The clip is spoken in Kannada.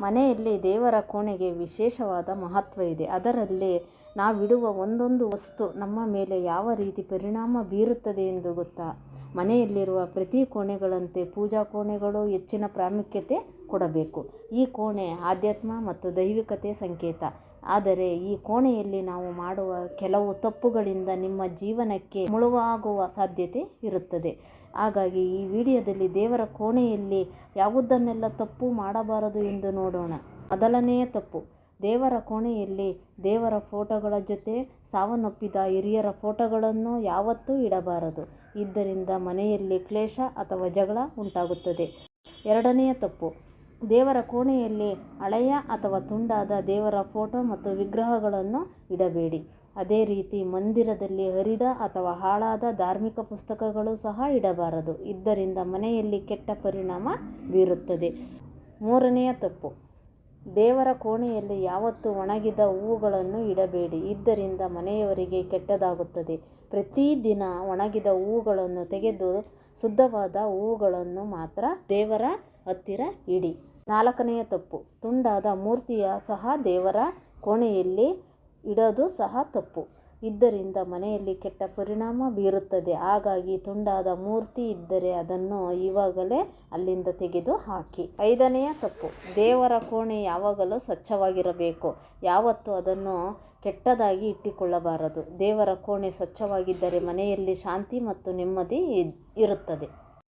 ಮನೆಯಲ್ಲಿ ದೇವರ ಕೋಣೆಗೆ ವಿಶೇಷವಾದ ಮಹತ್ವ ಇದೆ. ಅದರಲ್ಲಿ ನಾವಿಡುವ ಒಂದೊಂದು ವಸ್ತು ನಮ್ಮ ಮೇಲೆ ಯಾವ ರೀತಿ ಪರಿಣಾಮ ಬೀರುತ್ತದೆ ಎಂದು ಗೊತ್ತಾ? ಮನೆಯಲ್ಲಿರುವ ಪ್ರತಿ ಕೋಣೆಗಳಂತೆ ಪೂಜಾ ಕೋಣೆಗಳು ಹೆಚ್ಚಿನ ಪ್ರಾಮುಖ್ಯತೆ ಕೊಡಬೇಕು. ಈ ಕೋಣೆ ಆಧ್ಯಾತ್ಮ ಮತ್ತು ದೈವಿಕತೆ ಸಂಕೇತ. ಆದರೆ ಈ ಕೋಣೆಯಲ್ಲಿ ನಾವು ಮಾಡುವ ಕೆಲವು ತಪ್ಪುಗಳಿಂದ ನಿಮ್ಮ ಜೀವನಕ್ಕೆ ಮುಳುವಾಗುವ ಸಾಧ್ಯತೆ ಇರುತ್ತದೆ. ಹಾಗಾಗಿ ಈ ವಿಡಿಯೋದಲ್ಲಿ ದೇವರ ಕೋಣೆಯಲ್ಲಿ ಯಾವುದನ್ನೆಲ್ಲ ತಪ್ಪು ಮಾಡಬಾರದು ಎಂದು ನೋಡೋಣ. ಮೊದಲನೆಯ ತಪ್ಪು, ದೇವರ ಕೋಣೆಯಲ್ಲಿ ದೇವರ ಫೋಟೋಗಳ ಜೊತೆ ಸಾವನ್ನಪ್ಪಿದ ಹಿರಿಯರ ಫೋಟೋಗಳನ್ನು ಯಾವತ್ತೂ ಇಡಬಾರದು. ಇದರಿಂದ ಮನೆಯಲ್ಲಿ ಕ್ಲೇಶ ಅಥವಾ ಜಗಳ ಉಂಟಾಗುತ್ತದೆ. ಎರಡನೆಯ ತಪ್ಪು ದೇವರ ಕೋಣೆಯಲ್ಲಿ ಹಳೆಯ ಅಥವಾ ತುಂಡಾದ ದೇವರ ಫೋಟೋ ಮತ್ತು ವಿಗ್ರಹಗಳನ್ನು ಇಡಬೇಡಿ. ಅದೇ ರೀತಿ ಮಂದಿರದಲ್ಲಿ ಹರಿದ ಅಥವಾ ಹಾಳಾದ ಧಾರ್ಮಿಕ ಪುಸ್ತಕಗಳು ಸಹ ಇಡಬಾರದು. ಇದರಿಂದ ಮನೆಯಲ್ಲಿ ಕೆಟ್ಟ ಪರಿಣಾಮ ಬೀರುತ್ತದೆ. ಮೂರನೆಯ ತಪ್ಪು. ದೇವರ ಕೋಣೆಯಲ್ಲಿ ಯಾವತ್ತೂ ಒಣಗಿದ ಹೂವುಗಳನ್ನು ಇಡಬೇಡಿ. ಇದರಿಂದ ಮನೆಯವರಿಗೆ ಕೆಟ್ಟದಾಗುತ್ತದೆ. ಪ್ರತಿದಿನ ಒಣಗಿದ ಹೂವುಗಳನ್ನು ತೆಗೆದು ಶುದ್ಧವಾದ ಹೂವುಗಳನ್ನು ಮಾತ್ರ ದೇವರ ಹತ್ತಿರ ಇಡಿ. ನಾಲ್ಕನೆಯ ತಪ್ಪು. ತುಂಡಾದ ಮೂರ್ತಿಯ ಸಹ ದೇವರ ಕೋಣೆಯಲ್ಲಿ ಇಡೋದು ಸಹ ತಪ್ಪು. ಇದರಿಂದ ಮನೆಯಲ್ಲಿ ಕೆಟ್ಟ ಪರಿಣಾಮ ಬೀರುತ್ತದೆ. ಹಾಗಾಗಿ ತುಂಡಾದ ಮೂರ್ತಿ ಇದ್ದರೆ ಅದನ್ನು ಇವಾಗಲೇ ಅಲ್ಲಿಂದ ತೆಗೆದು ಹಾಕಿ. ಐದನೆಯ ತಪ್ಪು. ದೇವರ ಕೋಣೆ ಯಾವಾಗಲೂ ಸ್ವಚ್ಛವಾಗಿರಬೇಕು. ಯಾವತ್ತೂ ಅದನ್ನು ಕೆಟ್ಟದಾಗಿ ಇಟ್ಟುಕೊಳ್ಳಬಾರದು. ದೇವರ ಕೋಣೆ ಸ್ವಚ್ಛವಾಗಿದ್ದರೆ ಮನೆಯಲ್ಲಿ ಶಾಂತಿ ಮತ್ತು ನೆಮ್ಮದಿ ಇರುತ್ತದೆ.